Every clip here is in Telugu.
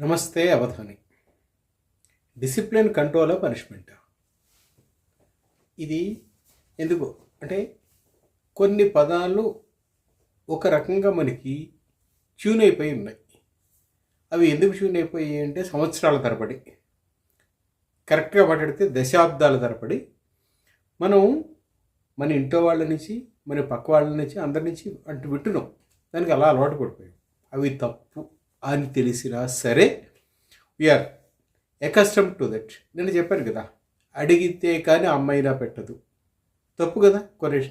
నమస్తే అవధాని. Discipline control punishment. ఇది ఎందుకు? అంటే కొన్ని పదాలు ఒక రకంగా మనకి ట్యూన్ అయిపోయి ఉన్నాయి. అవి ఎందుకు ట్యూన్ అయిపోయాయి అంటే సంవత్సరాల తరబడి. కరెక్ట్గా మాట్లాడితే దశాబ్దాల తరబడి. మనం మన ఇంట్లో వాళ్ళ నుంచి మన పక్క వాళ్ళ నుంచి అందరి నుంచి అంటూ వింటున్నాం. దానికి అలా అలవాటు పడిపోయాం. అవి తప్పు. అని తెలిసినా సరే వీఆర్ ఎకస్టమ్ టు దట్ నేను చెప్పాను కదా అడిగితే కానీ అమ్మాయినా పెట్టదు. తప్పు కదా కొరేష్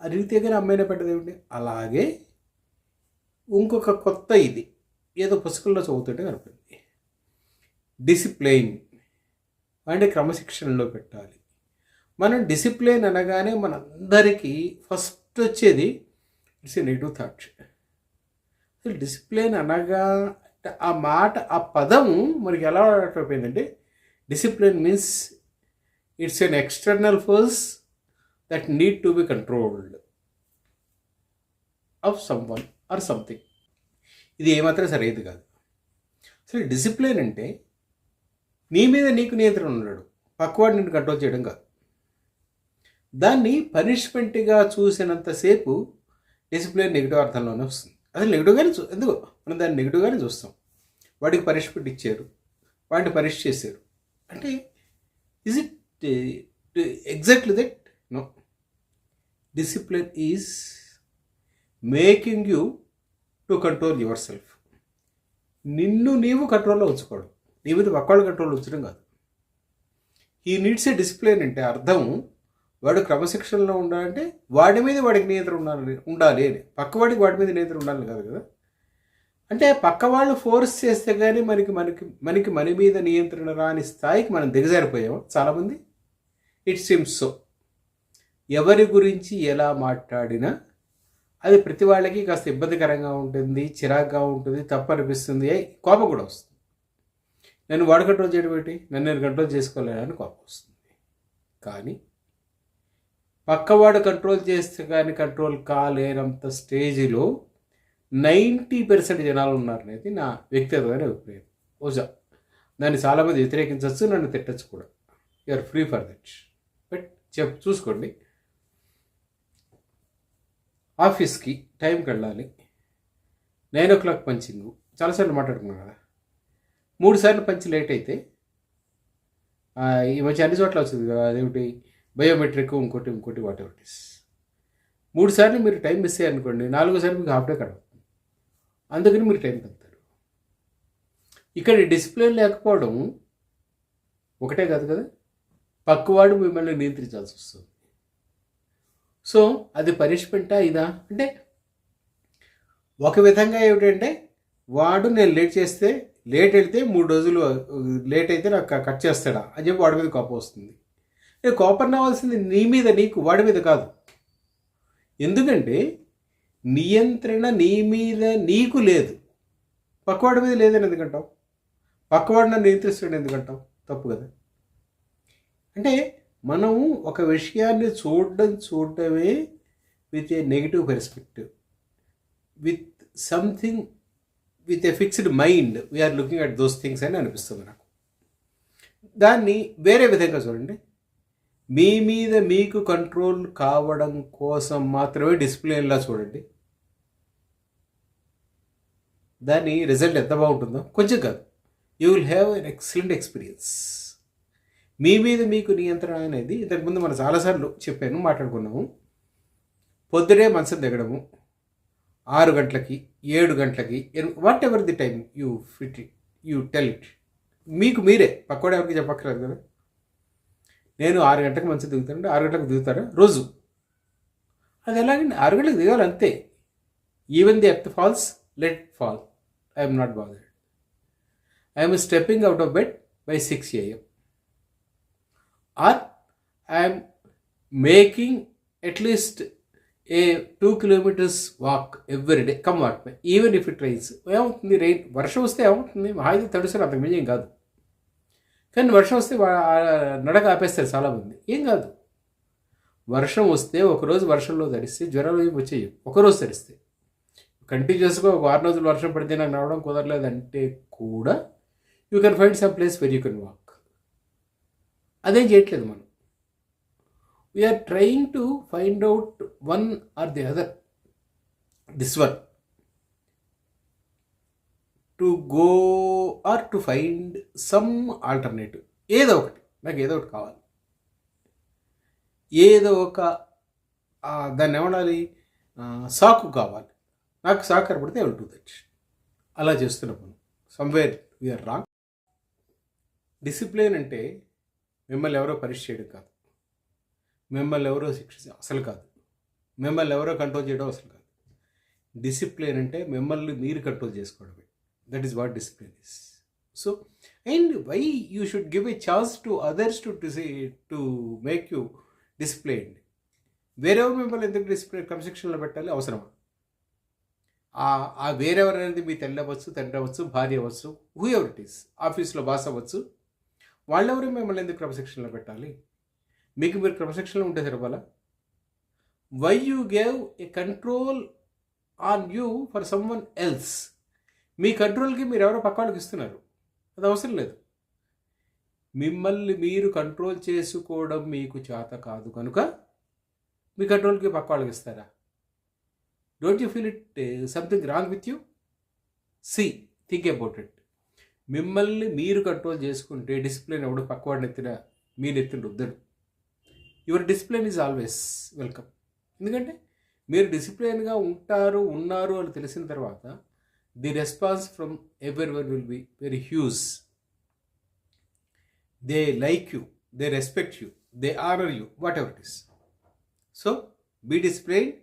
అడిగితే కానీ అమ్మాయినా పెట్టదు ఏమిటి? అలాగే ఇంకొక కొత్త ఇది ఏదో పుస్తకంలో చదువుతుంటే కనపడింది. డిసిప్లైన్ అంటే క్రమశిక్షణలో పెట్టాలి. మనం డిసిప్లైన్ అనగానే మనందరికీ ఫస్ట్ వచ్చేది ఇట్స్ ఎ నెగిటివ్ థాట్ అసలు డిసిప్లిన్ అనగా ఆ మాట ఆ పదం మనకి ఎలా అయిపోయిందంటే discipline means it's an external force that need to be controlled of someone or something ఇది ఏమాత్రం సరైనది కాదు. అసలు డిసిప్లిన్ అంటే నీ మీద నీకు నియంత్రణ ఉన్నాడు పక్కవాడు నిన్ను కంట్రోల్ చేయడం కాదు. దాన్ని పనిష్మెంట్గా చూసినంతసేపు డిసిప్లిన్ నెగిటివ్ అర్థంలోనే వస్తుంది. అసలు నెగిటివ్గానే చూ ఎందుకు? మనం దాన్ని నెగిటివ్గానే చూస్తాం. వాటికి పనిష్మెంట్ ఇచ్చారు. వాటిని పనిష్ చేశారు. అంటే is it exactly that no discipline is making you to control yourself నిన్ను నీవు కంట్రోల్లో ఉంచుకోవడం. నీ మీద ఒక్కళ్ళు కంట్రోల్లో ఉంచడం కాదు. ఈ నీడ్స్ ఏ డిసిప్లిన్ అంటే అర్థం వాడు క్రమశిక్షణలో ఉండాలంటే వాడి మీద వాడికి నియంత్రణ ఉండాలి ఉండాలి అని. పక్కవాడికి వాడి మీద నియంత్రణ ఉండాలి కాదు కదా. అంటే పక్క వాళ్ళు ఫోర్స్ చేస్తే కానీ మనకి మనకి మనకి మన మీద నియంత్రణ రాని స్థాయికి మనం దిగజారిపోయాము చాలామంది. ఇట్ సిమ్స్ సో ఎవరి గురించి ఎలా మాట్లాడినా అది ప్రతి వాళ్ళకి కాస్త ఇబ్బందికరంగా ఉంటుంది చిరాగ్గా ఉంటుంది తప్పు అనిపిస్తుంది కోపం కూడా వస్తుంది. నన్ను వాడు కంట్రోల్ చేయడం ఏంటి? నన్ను నేను కంట్రోల్ చేసుకోలేనని కోపం వస్తుంది. కానీ పక్కవాడు కంట్రోల్ చేస్తే కానీ కంట్రోల్ కాలేనంత స్టేజ్లో నైంటీ పర్సెంట్ జనాలు ఉన్నారు అనేది నా వ్యక్తిగతమైన అభిప్రాయం. ఓజా. దాన్ని చాలామంది వ్యతిరేకించవచ్చు నన్ను తిట్టచ్చు కూడా. You're free for that but చెప్ చూసుకోండి. ఆఫీస్కి టైంకి వెళ్ళాలి. Nine o'clock punching. చాలాసార్లు మాట్లాడుకున్నాం కదా. మూడు సార్లు పంచి లేట్ అయితే ఈ మధ్య అన్ని చోట్ల వచ్చింది కదా అదేమిటి? బయోమెట్రిక్ ఇంకోటి ఇంకోటి వాట్ ఎవర్ ఇస్ మూడు సార్లు మీరు టైం మిస్ అయ్యారనుకోండి నాలుగోసారి మీకు హాఫ్ డే కడవు అందుకని మీరు టైం పెడతారు ఇక్కడ డిసిప్లిన్ లేకపోవడం ఒకటే కాదు కదా? పక్కవాడు మిమ్మల్ని నియంత్రించాల్సి వస్తుంది. సో అది పనిష్మెంటా ఇదా? అంటే ఒక విధంగా ఏమిటంటే వాడు నేను లేట్ చేస్తే లేట్ వెళ్తే మూడు రోజులు లేట్ అయితే నాకు కట్ చేస్తాడా? అని చెప్పి వాడి మీద కోపం వస్తుంది. నేను కోపం రావాల్సింది నీ మీద నీకు వాడి మీద కాదు. ఎందుకంటే నియంత్రణ నీ మీద నీకు లేదు. పక్కవాడి మీద లేదని ఎందుకంటావు? పక్కవాడు నన్ను నియంత్రిస్తాడు ఎందుకంటావు? తప్పు కదా. అంటే మనం ఒక విషయాన్ని చూడడం చూడటమే with a negative perspective with something with a fixed mind we're looking at those things అని అనిపిస్తుంది నాకు. దాన్ని వేరే విధంగా చూడండి. మీ మీద మీకు కంట్రోల్ కావడం కోసం మాత్రమే డిసిప్లిన్లా చూడండి. దాని రిజల్ట్ ఎంత బాగుంటుందో కొంచెం కాదు. You will have an excellent experience మీ మీద మీకు నియంత్రణ అనేది ఇంతకుముందు మనం చాలాసార్లు చెప్పాను మాట్లాడుకున్నాము. పొద్దునే మనసు దిగడము ఆరు గంటలకి ఏడు గంటలకి whatever the time you fit you tell it మీకు మీరే పక్కవాడు ఎవరికి చెప్పక్కర్లేదు కదా? నేను ఆరు గంటలకు మంచి దిగుతానంటే ఆరు గంటలకు దిగుతారా? రోజు. అది ఎలాగండి? ఆరు గంటలకు దిగాలి అంతే. Even the earth falls let fall I'm not bothered I'm stepping out of bed by six AM or I'm making at least a two kilometers walk every day come what may even if it rains ఏమవుతుంది? రైన్ వర్షం వస్తే ఏమవుతుంది? హాయిగా తడుస్తారు అంతకు మించి ఏం కాదు. కానీ వర్షం వస్తే నడక ఆపేస్తారు చాలామంది ఏం కాదు. వర్షం వస్తే ఒకరోజు వర్షంలో ధరిస్తే జ్వరాలు ఏం వచ్చేవి ఒకరోజు ధరిస్తే కంటిన్యూస్గా ఒక వారం రోజులు వర్షం పడితే నాకు నడవడం కుదరలేదంటే కూడా you can find some place where you can walk అదేం చేయట్లేదు మనం. We're trying to find out one or the other this one to go or to find some alternative ఏదో ఒకటి. నాకు ఏదో ఒకటి కావాలి. ఏదో ఒక దాన్ని ఏమనాలి సాకు కావాలి. నాకు సాకు కనపడితే ఐ విల్ డూ దట్ అలా చేస్తున్నప్పుడు సమ్వేర్ వీఆర్ రాంగ్ డిసిప్లిన్ అంటే మిమ్మల్ని ఎవరో పరీక్ష చేయడం కాదు. మిమ్మల్ని ఎవరో శిక్ష అసలు కాదు. మిమ్మల్ని ఎవరో కంట్రోల్ చేయడం అసలు కాదు. డిసిప్లిన్ అంటే మిమ్మల్ని మీరు కంట్రోల్ చేసుకోవడమే that is what discipline is so and why you should give a chance to others to to make you disciplined వేరెవరు మిమ్మల్ని ఎందుకు డిసిప్లిన్ క్రమశిక్షణలో పెట్టాలి? అవసరమా? ఆ- ఆ వేరెవరు అనేది మీ తల్లి అవ్వచ్చు తండ్రి అవ్వచ్చు భార్య అవ్వచ్చు హూ ఎవర్ ఇట్ ఈస్ ఆఫీస్లో బాస్ అవ్వచ్చు వాళ్ళెవరు మిమ్మల్ని ఎందుకు క్రమశిక్షణలో పెట్టాలి? మీకు మీరు క్రమశిక్షణలో ఉంటే సరిపోలా? Why you gave a control on you for someone else మీ కంట్రోల్కి మీరు ఎవరో పక్క వాళ్ళకి ఇస్తున్నారు. అది అవసరం లేదు. మిమ్మల్ని మీరు కంట్రోల్ చేసుకోవడం మీకు చేత కాదు కనుక మీ కంట్రోల్కి పక్క వాళ్ళకి ఇస్తారా? Don't you feel it something wrong with you see think about it మిమ్మల్ని మీరు కంట్రోల్ చేసుకుంటే డిసిప్లిన్ ఎవడు పక్కవాడిని ఎత్తిన మీరు ఎత్తిన రుద్దడు. Your discipline is always welcome ఎందుకంటే మీరు డిసిప్లిన్గా ఉంటారు ఉన్నారు అని తెలిసిన తర్వాత the response from everyone will be very huge. They like you, they respect you, they honor you, whatever it is. So be disciplined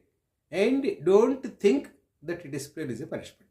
and don't think that discipline is a punishment.